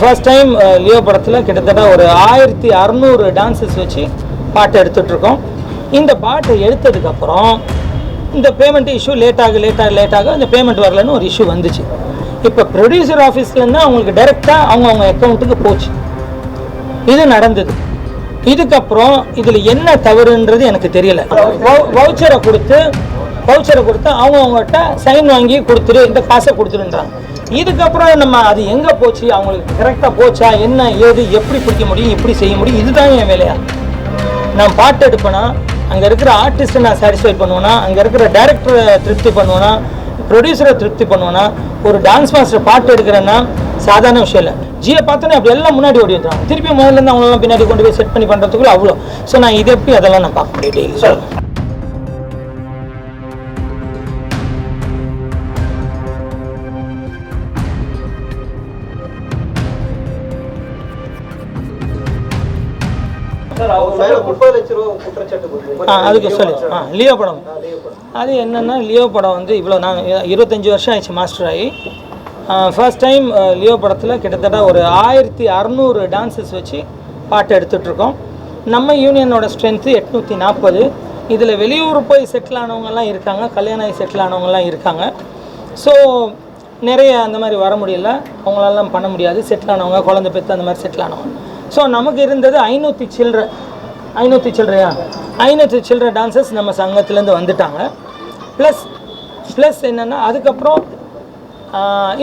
First time Leo படத்தில் கிட்டத்தட்ட ஒரு ஆயிரத்தி அறநூறு டான்சஸ் வச்சு பாட்டு எடுத்துட்ருக்கோம் இந்த பாட்டை எடுத்ததுக்கப்புறம் இந்த பேமெண்ட் இஷ்யூ லேட்டாக லேட்டாக லேட்டாக இந்த பேமெண்ட் வரலன்னு ஒரு இஷ்யூ வந்துச்சு. இப்போ ப்ரொடியூசர் ஆஃபீஸ்லேருந்து அவங்களுக்கு டைரெக்டாக அவங்க அவங்க அக்கௌண்ட்டுக்கு போச்சு. இது நடந்தது. இதுக்கப்புறம் இதில் என்ன தவறுன்றது எனக்கு தெரியல. வவுச்சரை கொடுத்து வவுச்சரை கொடுத்து அவங்க அவங்ககிட்ட சைன் வாங்கி கொடுத்துரு இந்த காசை கொடுத்துருன்றாங்க. இதுக்கப்புறம் நம்ம அது எங்கே போச்சு? அவங்களுக்கு கரெக்டாக போச்சா? என்ன ஏது எப்படி பிடிக்க முடியும்? எப்படி செய்ய முடியும்? இதுதான் என் வேலையா? நான் பாட்டு எடுப்பேனா? அங்கே இருக்கிற ஆர்டிஸ்ட்டை நான் சாட்டிஸ்ஃபை பண்ணுவேன்னா அங்கே இருக்கிற டேரக்டரை திருப்தி பண்ணுவேன்னா ப்ரொடியூசரை திருப்தி பண்ணுவேன்னா ஒரு டான்ஸ் மாஸ்டர் பாட்டு எடுக்கிறேன்னா சாதாரண விஷயம் இல்லை. ஜியை பார்த்தோன்னே அப்படி எல்லாம் முன்னாடி ஓடி வந்துடும் திருப்பி முதல்ல இருந்து அவங்களெல்லாம் பின்னாடி கொண்டு போய் செட் பண்ணி பண்ணுறதுக்குள்ள அவ்வளோ ஸோ நான் இது எப்படி அதெல்லாம் நான் பார்க்க முடியும் ஆ அதுக்கு சொல்லி. ஆ லியோ படம் அது என்னென்னா லியோ படம் வந்து இவ்வளோ நாங்கள் இருபத்தஞ்சி வருஷம் ஆயிடுச்சு மாஸ்டர் ஆகி. ஃபர்ஸ்ட் டைம் லியோ படத்தில் கிட்டத்தட்ட ஒரு ஆயிரத்தி அறநூறு டான்சஸ் வச்சு பாட்டு எடுத்துட்ருக்கோம் நம்ம யூனியனோட ஸ்ட்ரென்த்து எட்நூற்றி நாற்பது இதில் வெளியூர் போய் செட்டில் ஆனவங்கலாம் இருக்காங்க கல்யாணம் ஆகி செட்டில் ஆனவங்கலாம் இருக்காங்க. ஸோ நிறைய அந்த மாதிரி வர முடியல. அவங்களாலாம் பண்ண முடியாது. செட்டில் ஆனவங்க குழந்தை பெற்று அந்த மாதிரி செட்டில் ஆனவங்க. ஸோ நமக்கு இருந்தது ஐநூற்றி சில்லற ஐநூற்றி சில்லறையா? ஐநூற்றி சில்லற டான்சர்ஸ் நம்ம சங்கத்துலேருந்து வந்துட்டாங்க. ப்ளஸ் ப்ளஸ் என்னென்னா அதுக்கப்புறம்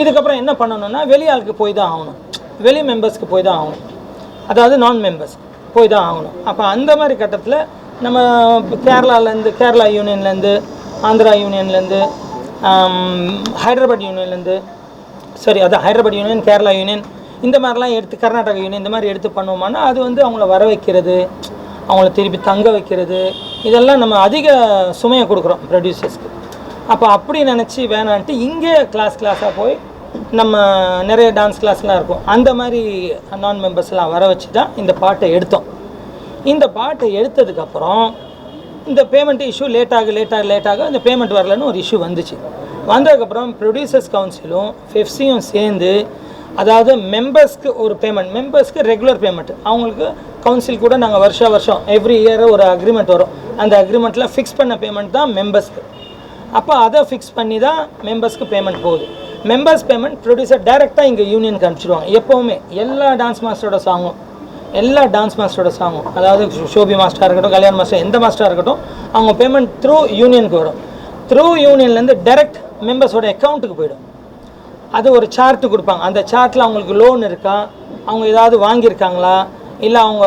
இதுக்கப்புறம் என்ன பண்ணணும்னா வெளி ஆளுக்கு போய் தான் ஆகணும். வெளி மெம்பர்ஸ்க்கு போய் தான் ஆகணும். அதாவது நான் மெம்பர்ஸ் போய் தான் ஆகணும். அப்போ அந்த மாதிரி கட்டத்தில் நம்ம கேரளாலேருந்து கேரளா யூனியன்லேருந்து ஆந்திரா யூனியன்லேருந்து ஹைதராபாத் யூனியன்லேருந்து சரி அது ஹைதராபாத் யூனியன் கேரளா யூனியன் இந்த மாதிரிலாம் எடுத்து கர்நாடகா யூனியன் இந்த மாதிரி எடுத்து பண்ணுவோம்னா அது வந்து அவங்கள வர வைக்கிறது அவங்கள திருப்பி தங்க வைக்கிறது இதெல்லாம் நம்ம அதிக சுமையை கொடுக்குறோம் ப்ரொடியூசர்ஸ்க்கு அப்போ அப்படி நினச்சி வேணான்ட்டு இங்கே கிளாஸ் கிளாஸாக போய் நம்ம நிறைய டான்ஸ் கிளாஸ்லாம் இருக்கும். அந்த மாதிரி நான் மெம்பர்ஸ்லாம் வர வச்சு தான் இந்த பாட்டை எடுத்தோம். இந்த பாட்டை எடுத்ததுக்கப்புறம் இந்த பேமெண்ட் இஷ்யூ லேட்டாக லேட்டாக லேட்டாக இந்த பேமெண்ட் வரலன்னு ஒரு இஷ்யூ வந்துச்சு. வந்ததுக்கப்புறம் ப்ரொடியூசர்ஸ் கவுன்சிலும் ஃபெஃப்ஸியும் சேர்ந்து அதாவது மெம்பர்ஸ்க்கு ஒரு பேமெண்ட் மெம்பர்ஸ்க்கு ரெகுலர் பேமெண்ட் அவங்களுக்கு கவுன்சில் கூட நாங்கள் வருஷா வருஷம் எவ்ரி இயர் ஒரு அக்ரிமெண்ட் வரும். அந்த அக்ரிமெண்ட்டில் ஃபிக்ஸ் பண்ண பேமெண்ட் தான் மெம்பர்ஸ்க்கு அப்போ அதை ஃபிக்ஸ் பண்ணி தான் மெம்பர்ஸ்க்கு பேமெண்ட் போகுது. மெம்பர்ஸ் பேமெண்ட் ப்ரொடியூசர் டைரெக்டாக இங்கே யூனியனுக்கு அனுப்பிச்சிடுவாங்க. எப்போவுமே எல்லா டான்ஸ் மாஸ்டரோட சாங்கும் எல்லா டான்ஸ் மாஸ்டரோட சாங்கும் அதாவது ஷோபி மாஸ்டராக இருக்கட்டும் கல்யாண் மாஸ்டர் எந்த மாஸ்டராக இருக்கட்டும் அவங்க பேமெண்ட் த்ரூ யூனியனுக்கு வரும். த்ரூ யூனியன்லேருந்து டைரக்ட் மெம்பர்ஸோட அக்கௌண்ட்டுக்கு போயிடும். அது ஒரு சார்ட்டு கொடுப்பாங்க. அந்த சார்ட்டில் அவங்களுக்கு லோன் இருக்கா? அவங்க ஏதாவது வாங்கியிருக்காங்களா? இல்லை அவங்க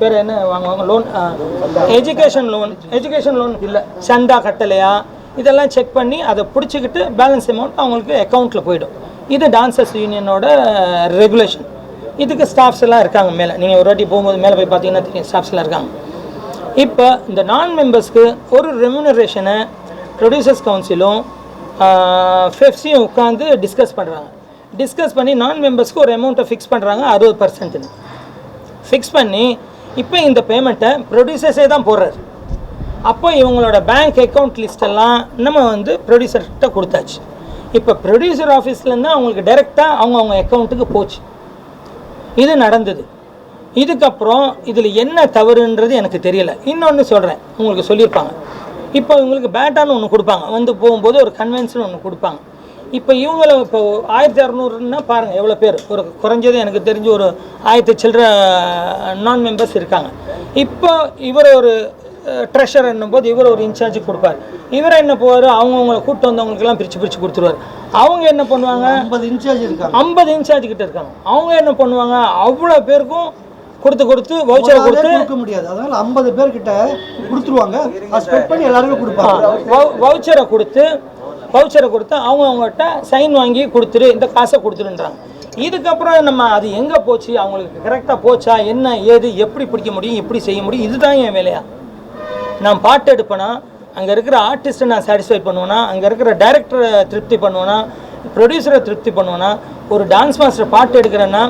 பேர் என்ன? வாங்குவாங்க loan education loan education loan இல்லை. சண்டா கட்டலையா? இதெல்லாம் செக் பண்ணி அதை பிடிச்சிக்கிட்டு பேலன்ஸ் அமௌண்ட் அவங்களுக்கு அக்கௌண்ட்டில் போயிடும். இது டான்சர்ஸ் யூனியனோட ரெகுலேஷன் இதுக்கு ஸ்டாஃப்ஸ் எல்லாம் இருக்காங்க மேலே. நீங்கள் ஒரு வாட்டி போகும்போது மேலே போய் பார்த்தீங்கன்னா தெரியும் ஸ்டாஃப்ஸ் எல்லாம் இருக்காங்க. இப்போ இந்த நான் மெம்பர்ஸ்க்கு ஒரு ரெமுனரேஷனை ப்ரொடியூசர்ஸ் கவுன்சிலும் ஃபெஃப்ஸையும் உட்காந்து டிஸ்கஸ் பண்ணுறாங்க டிஸ்கஸ் பண்ணி நான் மெம்பர்ஸ்க்கு ஒரு அமௌண்ட்டை ஃபிக்ஸ் பண்ணுறாங்க அறுபது பர்சன்ட்னு ஃபிக்ஸ் பண்ணி இப்போ இந்த பேமெண்ட்டை ப்ரொடியூசர்ஸே தான் போடுறாரு. அப்போ இவங்களோட பேங்க் அக்கௌண்ட் லிஸ்டெல்லாம் நம்ம வந்து ப்ரொடியூசர்கிட்ட கொடுத்தாச்சு. இப்போ ப்ரொடியூசர் ஆஃபீஸ்லேருந்து அவங்களுக்கு டைரெக்டாக அவங்க அவங்க அக்கௌண்ட்டுக்கு போச்சு. இது நடந்தது. இதுக்கப்புறம் இதில் என்ன தவறுன்றது எனக்கு தெரியல. இன்னொன்று சொல்கிறேன் உங்களுக்கு சொல்லியிருப்பாங்க. இப்போ இவங்களுக்கு பேட்டான்னு ஒன்று கொடுப்பாங்க. வந்து போகும்போது ஒரு கன்வென்ஷன் ஒன்று கொடுப்பாங்க. இப்போ இவங்கள இப்போ ஆயிரத்தி அறநூறுன்னா பாருங்கள் எவ்வளோ பேர்? ஒரு குறைஞ்சது எனக்கு தெரிஞ்சு ஒரு ஆயிரத்தி சில்லற நான் மெம்பர்ஸ் இருக்காங்க. இப்போ இவர் ஒரு ட்ரெஷர் என்னும்போது இவர் ஒரு இன்சார்ஜ் கொடுப்பார். இவர் என்ன போவார்? அவங்கவுங்கள கூப்பிட்டு வந்தவங்களுக்கெல்லாம் பிரித்து பிரித்து கொடுத்துருவார். அவங்க என்ன பண்ணுவாங்க? ஐம்பது இன்சார்ஜ் இருக்காங்க. ஐம்பது இன்சார்ஜ் கிட்ட இருக்காங்க. அவங்க என்ன பண்ணுவாங்க? அவ்வளோ பேருக்கும் கொடுத்து கொடுத்து வவுச்சரை கொடுத்து கொடுக்க முடியாது. அதனால ஐம்பது பேர்கிட்ட கொடுத்துருவாங்க. அது ஸ்பெண்ட் பண்ணி எல்லாருமே கொடுப்பாங்க. வவுச்சரை கொடுத்து வவுச்சரை கொடுத்து அவங்க அவங்ககிட்ட சைன் வாங்கி கொடுத்துரு இந்த காசை கொடுத்துருன்றாங்க. இதுக்கப்புறம் நம்ம அது எங்கே போச்சு? அவங்களுக்கு கரெக்டாக போச்சா? என்ன ஏது எப்படி பிடிக்க முடியும்? எப்படி செய்ய முடியும்? இதுதான் என் வேலையா? நான் பாட்டு எடுப்பேனா? அங்கே இருக்கிற ஆர்டிஸ்ட்டை நான் சாட்டிஸ்ஃபை பண்ணுவேனா? அங்கே இருக்கிற டைரக்டரை திருப்தி பண்ணுவேனா? ப்ரொடியூசரை திருப்தி பண்ணுவேனா? ஒரு டான்ஸ் மாஸ்டர் பாட்டு எடுக்கிறேன்னா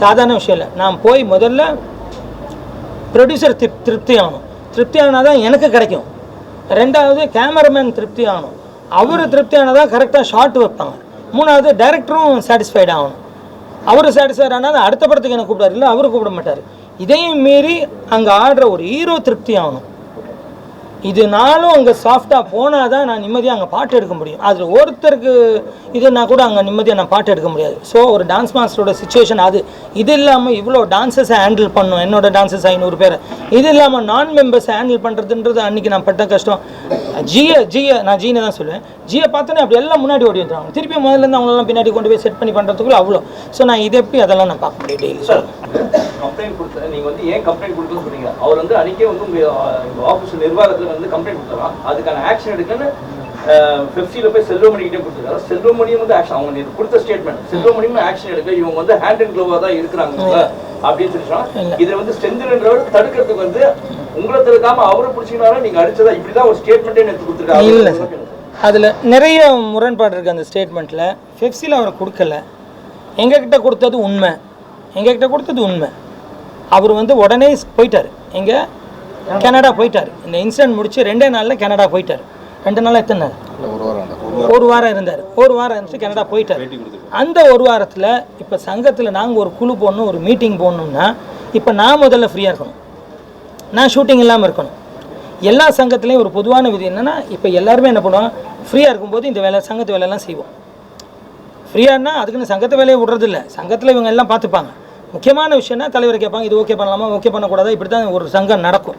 சாதாரண விஷயம் இல்லை. நான் போய் முதல்ல ப்ரொடியூசர் திரு திருப்தி ஆகணும். திருப்தி ஆனால் தான் எனக்கு கிடைக்கும். ரெண்டாவது கேமராமேன் திருப்தி ஆகணும். அவர் திருப்தி ஆனால் தான் கரெக்டாக ஷார்ட் வைப்பாங்க. மூணாவது டைரக்டரும் சாட்டிஸ்ஃபைட் ஆகணும். அவர் சாட்டிஸ்ஃபைட் ஆனால் அடுத்த படத்துக்கு என்ன கூப்பிடாரு இல்லை அவர் கூப்பிட மாட்டார். இதையும் மீறி அங்கே ஆடுற ஒரு ஹீரோ திருப்தி ஆகணும். இதனாலும் அங்கே சாஃப்டாக போனால் தான் நான் நிம்மதியாக அங்கே பாட்டு எடுக்க முடியும். அதில் ஒருத்தருக்கு இதுனா கூட அங்கே நிம்மதியாக நான் பாட்டு எடுக்க முடியாது. ஸோ ஒரு டான்ஸ் மாஸ்டரோட சுச்சுவேஷன் அது. இது இல்லாமல் இவ்வளோ டான்ஸஸை ஹேண்டில் பண்ணும். என்னோட டான்ஸஸ் ஐநூறு பேர். இது இல்லாமல் நான் மெம்பர்ஸை ஹேண்டில் பண்ணுறதுன்றது அன்றைக்கி நான் பட்ட கஷ்டம். ஜிய ஜிய நான் ஜீனை தான் சொல்லுவேன். ஜியை பார்த்தோன்னே அப்படி எல்லாம் முன்னாடி ஓடி வந்துடுவாங்க திருப்பி முதல்ல இருந்து அவங்களெல்லாம் பின்னாடி கொண்டு போய் செட் பண்ணி பண்ணுறதுக்குள்ள அவ்வளோ. ஸோ நான் இது எப்படி அதெல்லாம் நான் பார்க்க முடியும் டெய்லி கம்ப்ளைண்ட் கொடுத்த நீங்கள் வந்து ஏன் கம்ப்ளைண்ட் கொடுக்கணும்னு சொன்னீங்க? அவர் வந்து அன்னைக்கே வந்து உங்கள் ஆஃபீஸ் நிர்வாகத்தில் வந்து கம்ப்ளைண்ட் கொடுத்தலாம் அதுக்கான ஆக்ஷன் எடுக்கன்னு பெப்சியில் போய் செல்வமணி கிட்டே கொடுத்துருக்காரு செல்வமணியும் வந்து ஆக்ஷன் அவங்க நேத்து கொடுத்த ஸ்டேட்மெண்ட் செல்வமணியும் ஆக்ஷன் எடுக்க இவங்க வந்து ஹேண்ட் அண்ட் க்ளோவாக தான் இருக்கிறாங்க அப்படின்னு சொல்லி சொன்னா இதை வந்து செந்தில்ன்றவர் தடுக்கிறதுக்கு வந்து உங்களை தடுக்காம அவரை பிடிச்சிங்கனால நீங்க அடிச்சதா? இப்படிதான் ஒரு ஸ்டேட்மெண்ட்டே சார் கொடுத்துருக்காரு. அதில் நிறைய முரண்பாடு இருக்குது அந்த ஸ்டேட்மெண்ட்டில் ஃபெப்சியில் அவர் கொடுக்கல. எங்ககிட்ட கொடுத்தது உண்மை. எங்ககிட்ட கொடுத்தது உண்மை. அவர் வந்து உடனே போயிட்டார். எங்கே? கனடா போயிட்டார். இந்த இன்சிடென்ட் முடிச்சு ரெண்டே நாளில் கனடா போயிட்டார். ரெண்டு நாள் எத்தனை? ஒரு வாரம் இருந்தார். ஒரு வாரம். இருந்துச்சு கனடா போயிட்டார். அந்த ஒரு வாரத்தில் இப்போ சங்கத்தில் நாங்கள் ஒரு குழு போடணும் ஒரு மீட்டிங் போடணும்னா இப்போ நான் முதல்ல ஃப்ரீயாக இருக்கணும். நான் ஷூட்டிங் இல்லாமல் இருக்கணும். எல்லா சங்கத்துலேயும் ஒரு பொதுவான விதி என்னென்னா இப்போ எல்லாருமே என்ன பண்ணுவோம் ஃப்ரீயாக இருக்கும்போது இந்த வேலை சங்கத்து வேலையெல்லாம் செய்வோம். ஃப்ரீயானா அதுக்குன்னு சங்கத்து வேலையை விடுறதில்ல. சங்கத்தில் இவங்க எல்லாம் பார்த்துப்பாங்க. முக்கியமான விஷயம்னா தலைவர் கேட்பாங்க இது ஓகே பண்ணலாமா ஓகே பண்ணக்கூடாதா? இப்படி தான் ஒரு சங்கம் நடக்கும்.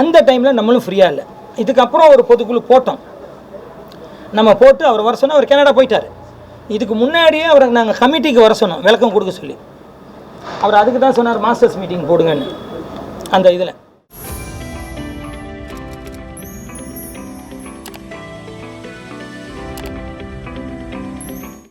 அந்த டைமில் நம்மளும் ஃப்ரீயாக இல்லை. இதுக்கப்புறம் ஒரு பொதுக்குழு போட்டோம். நம்ம போட்டு அவர் வர சொன்னால் அவர் கனடா போயிட்டார். இதுக்கு முன்னாடியே அவரை நாங்கள் கமிட்டிக்கு வர சொன்னோம் விளக்கம் கொடுக்க சொல்லி. அவர் அதுக்கு தான் சொன்னார் மாஸ்டர்ஸ் மீட்டிங் போடுங்கன்னு. அந்த இதில்.